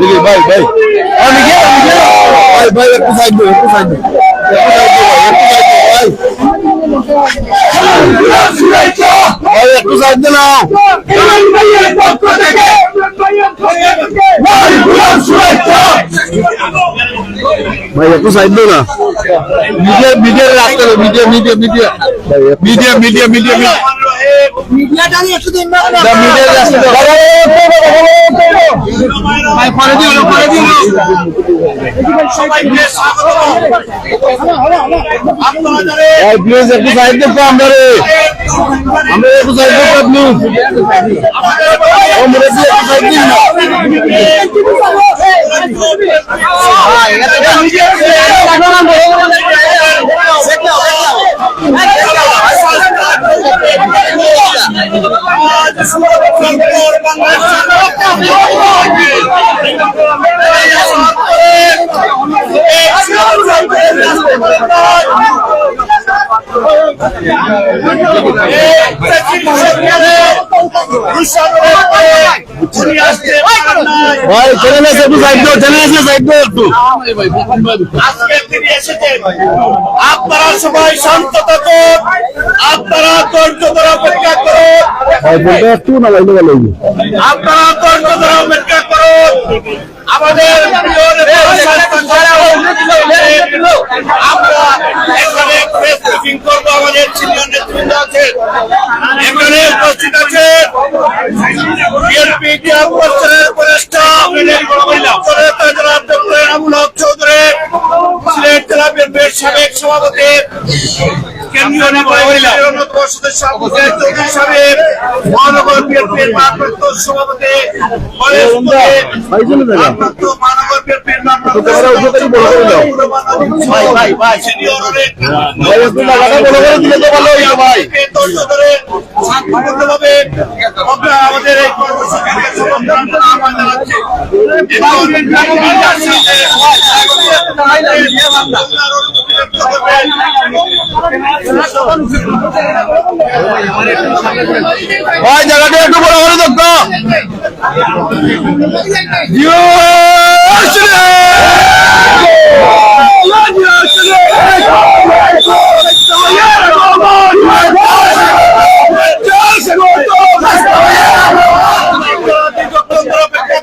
দেখি ভাই ভাই। আমি গিয়ে ভাই ভাই একটু সাইড দে একটু সাইড দে একটু সাইড দে ভাই, একটু সাইড দে ভাই, একটু সাইড দে না। মিডিয়া মিডিয়া রাস্তা media media media media media media আমরা একটু সাইড দে প্লিজ ও মেরে দিয়ে একটু সাইড দিন না ভাই চলে এসে একটু চলে এসে একটু। আজকে আপনারা সবাই শান্ত থাকুন। আপনারা ধৈর্য ধরে অপেক্ষা করুন। আপনারা ধৈর্য ধরে অপেক্ষা করুন। আমাদের আমরা এখানে প্রেস ব্রিফিং করব। আমাদের সিনিয়র নেতৃত্ব আছেন। এখানে উপস্থিত আছেন। বিএনপি সভাপতি কেন্দ্রীয় অন্যতম সদস্য চৌধুরী সাহেব মহানগর বিএনপির ভারপ্রাপ্ত সভাপতি মহানগর বিএনপির আমাদের এই কর্মসূচিকে ভাই জায়গাটা একটু বড় করে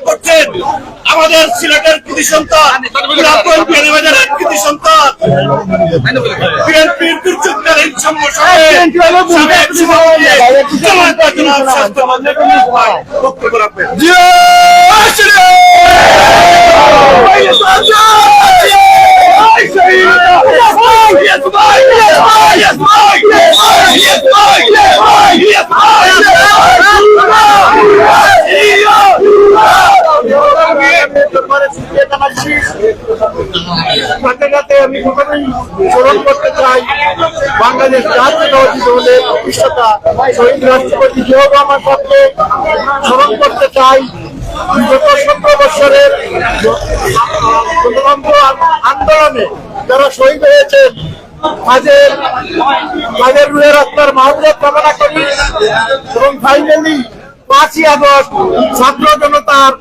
করছেন আমাদের সিলেটের কৃতি সন্তান পুরাতন বিয়ানীবাজারের কৃতি সন্তান বিএনপির দুর্যোগকালীন সম্মোষণে সাবেক সভাপতি জনাব জনাব স্বাস্থ্যমন্ত্রী বক্তব্য রাখবেন স্মরণ করতে চাই শহীদ স্মরণ করতে চাই। বিগত সতেরো বছরের আন্দোলনে যারা শহীদ হয়েছেন, তাদের তাদের রুহের আত্মার মাহবুব কামনা করি। এবং ফাইনালি পাঁচই আগস্ট ছাত্র জনতার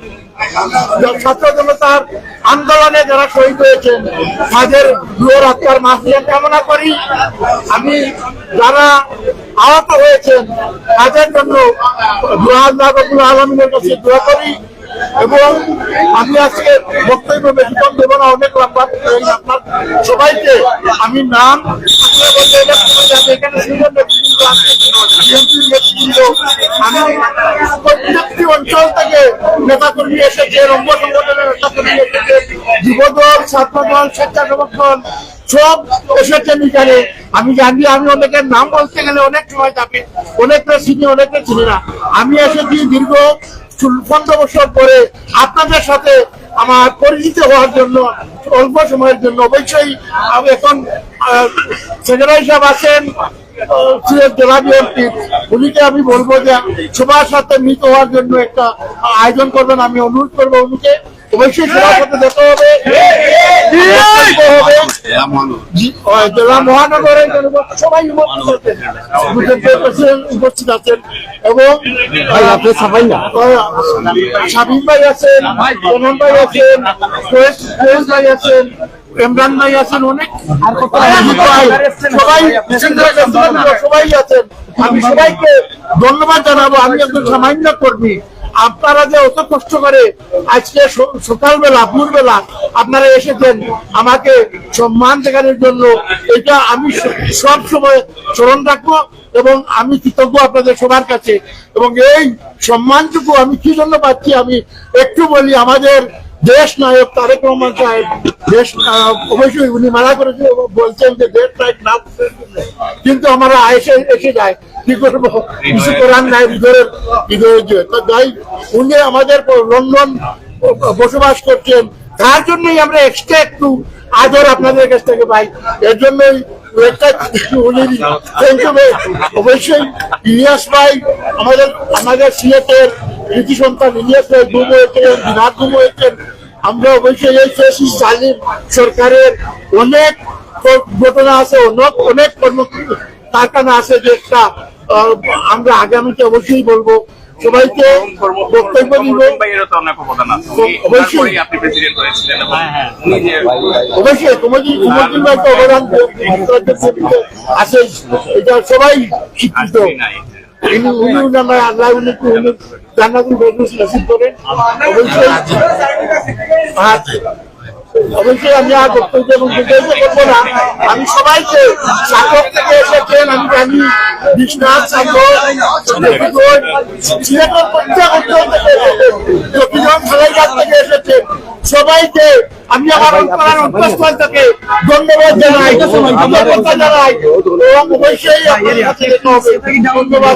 ছাত্র জনতার আন্দোলনে যারা শহীদ হয়েছেন, তাদের দুয়ের আত্মার মাফিয়া কামনা করি। আমি যারা আহত হয়েছেন, তাদের জন্য আলমিনের কাছে দোয়া করি। এবং আমি আজকে বক্তব্য বেশিক্ষণ দেব না, অনেক লম্বা আপনার সবাইকে। আমি নাম আমি আমি জানি, আমি অনেকের নাম বলতে গেলে অনেক সময় যাবে অনেকটা চিনি অনেকটা চিনি না। আমি এসেছি দীর্ঘ পনেরো বছর পরে আপনাদের সাথে আমার পরিচিত হওয়ার জন্য, অল্প সময়ের জন্য অবশ্যই এখন সেক্রেটারি সাহেব আছেন জেলা বিএনপির উনিকে আমি বলব যে সবার সাথে মিলিত হওয়ার জন্য একটা আয়োজন করবেন। আমি অনুরোধ করব উনিকে। অবশ্যই সভাপতি হবে। জেলা মহানগরের সবাই উপস্থিত আছেন উপস্থিত আছেন, এবং আপনি সবাই না? শামীম ভাই আছেন ভাই আছেন ভাই আছেন ইমরান ভাই আছেন অনেক সবাই সবাই আছেন। আমি সবাইকে ধন্যবাদ জানাব। আমি একজন সামান্য কর্মী। আপনারা যে অত কষ্ট করে আজকে সকালবেলা, ভোরবেলা আপনারা এসেছেন, আমাকে সম্মান দেখানোর জন্য, এটা আমি সব সময় স্মরণ রাখব এবং আমি কৃতজ্ঞ আপনাদের সবার কাছে। এবং এই সম্মানটুকু আমি কি জন্য পাচ্ছি আমি একটু বলি, আমাদের দেশ নায়ক তারেক রহমান সাহেব, দেশ অবশ্যই উনি মানা করেছেন এবং বলছেন যে দেশ নায়ক না কিন্তু আমরা এসে এসে যায় কি করব? কিছু করার নাই, ভিতরের ভিতরে যে। তো যাই, উনি আমাদের লন্ডন বসবাস করছেন। তার জন্যই আমরা এক্সট্রা একটু আদর আপনাদের কাছ থেকে পাই। এর জন্যই। অবশ্যই আমাদের আমাদের সিলেটের কৃতি সন্তান ইলিয়াস ভাই গুম হয়েছেন বিরাট গুম হয়েছেন। আমরা অবশ্যই এই জালিম সরকারের অনেক ঘটনা আছে অনেক অনেক কর্ম কারখানা আছে যে একটা আমরা আগামীতে অবশ্যই বলব সবাইকে বক্তব্য দিব। অবশ্যই। আপনি প্রেসিডেন্ট হয়েছিলেন এবং উনি যে অবশ্যই তোমাদের তোমাদের একটা অবদান আছে এটা সবাই উনি উনি আল্লাহ উনি জান্নাতুল ফেরদৌস নসিব করেন। অবশ্যই অবশ্যই আমি আর বক্তব্য এবং বিতর্ক করব না। আমি সবাইকে সাগর থেকে এসেছেন আমি জানি, বিশ্বনাথ সাগর সিলেটের প্রত্যেক অঞ্চল থেকে এসেছেন জকিগঞ্জ খালাইঘাট থেকে এসেছেন সবাইকে আমি আমার ধন্যবাদ জানাই। কৃতজ্ঞতা জানাই। এবং অবশ্যই। ধন্যবাদ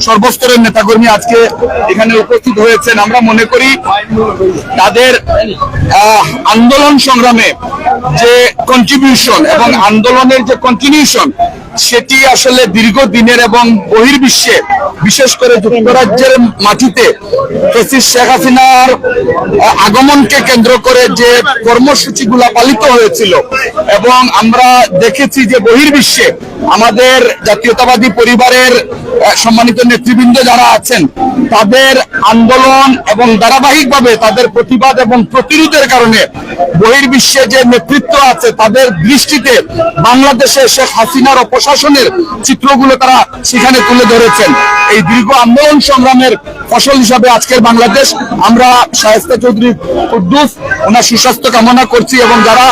সর্বস্তরের নেতাকর্মী আজকে এখানে উপস্থিত হয়েছেন। আমরা মনে করি তাদের আন্দোলন সংগ্রামে যে কন্ট্রিবিউশন এবং আন্দোলনের যে কন্টিনিউশন সেটি আসলে দীর্ঘদিনের এবং বহির্বিশ্বে, বিশেষ করে যুক্তরাজ্যের মাটিতে প্রেসিস শেখ হাসিনার আগমনকে কেন্দ্র করে যে কর্মসূচিগুলা পালিত হয়েছিল এবং আমরা দেখেছি যে বহির্বিশ্বে আমাদের জাতীয়তাবাদী পরিবারের সম্মানিত নেতৃবৃন্দ যারা আছেন, তাদের আন্দোলন এবং ধারাবাহিকভাবে তাদের প্রতিবাদ এবং প্রতিরোধের কারণে বহির্বিশ্বে যে নেতৃত্ব আছে, তাদের দৃষ্টিতে বাংলাদেশে শেখ হাসিনার অপশাসনের চিত্রগুলো তারা সেখানে তুলে ধরেছেন। এই দীর্ঘ আন্দোলন সংগ্রামের ফসল হিসাবে আজকের বাংলাদেশ, আমরা শায়েস্তা চৌধুরী কুদ্দুস, ওনার সুস্বাস্থ্য কামনা করছি এবং যারা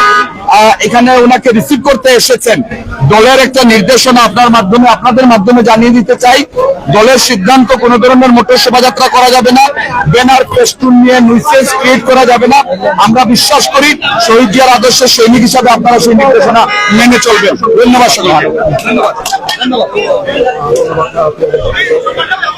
এখানে ওনাকে রিসিভ করতে এসেছেন। দলের একটা নির্দেশনা আপনার মাধ্যমে, আপনাদের মাধ্যমে জানিয়ে দিতে চাই। দলের সিদ্ধান্ত কোনো ধরনের মোটর শোভাযাত্রা করা যাবে না। ব্যানার, ফেস্টুন নিয়ে নুইসেন্স ক্রিয়েট করা যাবে না। আমরা বিশ্বাস করি শহীদ জিয়ার আদর্শের সৈনিক হিসাবে আপনারা সেই নির্দেশনা মেনে চলবেন। ধন্যবাদ সবাই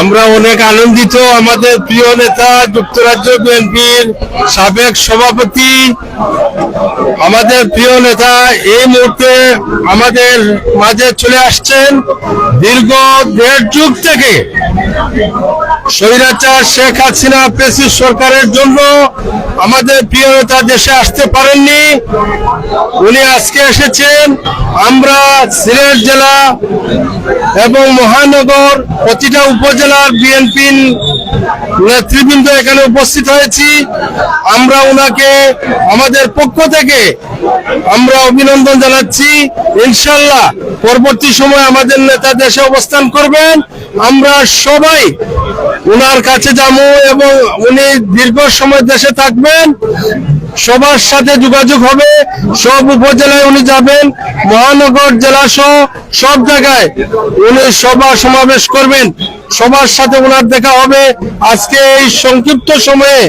আমরা অনেক আনন্দিত। আমাদের প্রিয় নেতা, যুক্তরাজ্য বিএনপির সাবেক সভাপতি। আমাদের প্রিয় নেতা এই মুহূর্তে আমাদের মাঝে চলে আসছেন। দীর্ঘ দেড় যুগ থেকে স্বৈরাচার শেখ হাসিনা পেসি সরকারের জন্য আমাদের প্রিয় নেতা দেশে আসতে পারেননি। উনি আজকে এসেছেন আমরা সিলেট জেলা এবং মহানগর প্রতিটা উপজেলার বিএনপি নেতৃবৃন্দ এখানে উপস্থিত হয়েছি। আমরা ওনাকে আমাদের পক্ষ থেকে আমরা অভিনন্দন জানাচ্ছি। ইনশাল্লাহ পরবর্তী সময় আমাদের নেতা দেশে অবস্থান করবেন। আমরা সবাই ওনার কাছে যাব এবং উনি দীর্ঘ সময় দেশে থাকবেন। সবার সাথে যোগাযোগ হবে। সব উপজেলায় উনি যাবেন। মহানগর, জেলা সহ সব জায়গায় উনি সভা সমাবেশ করবেন। সবার সাথে ওনার দেখা হবে। আজকে এই সংক্ষিপ্ত সময়ে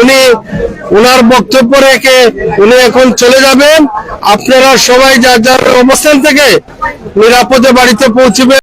উনি ওনার বক্তব্য রেখে উনি এখন চলে যাবেন। আপনারা সবাই যার যার অবস্থান থেকে নিরাপদে বাড়িতে পৌঁছবেন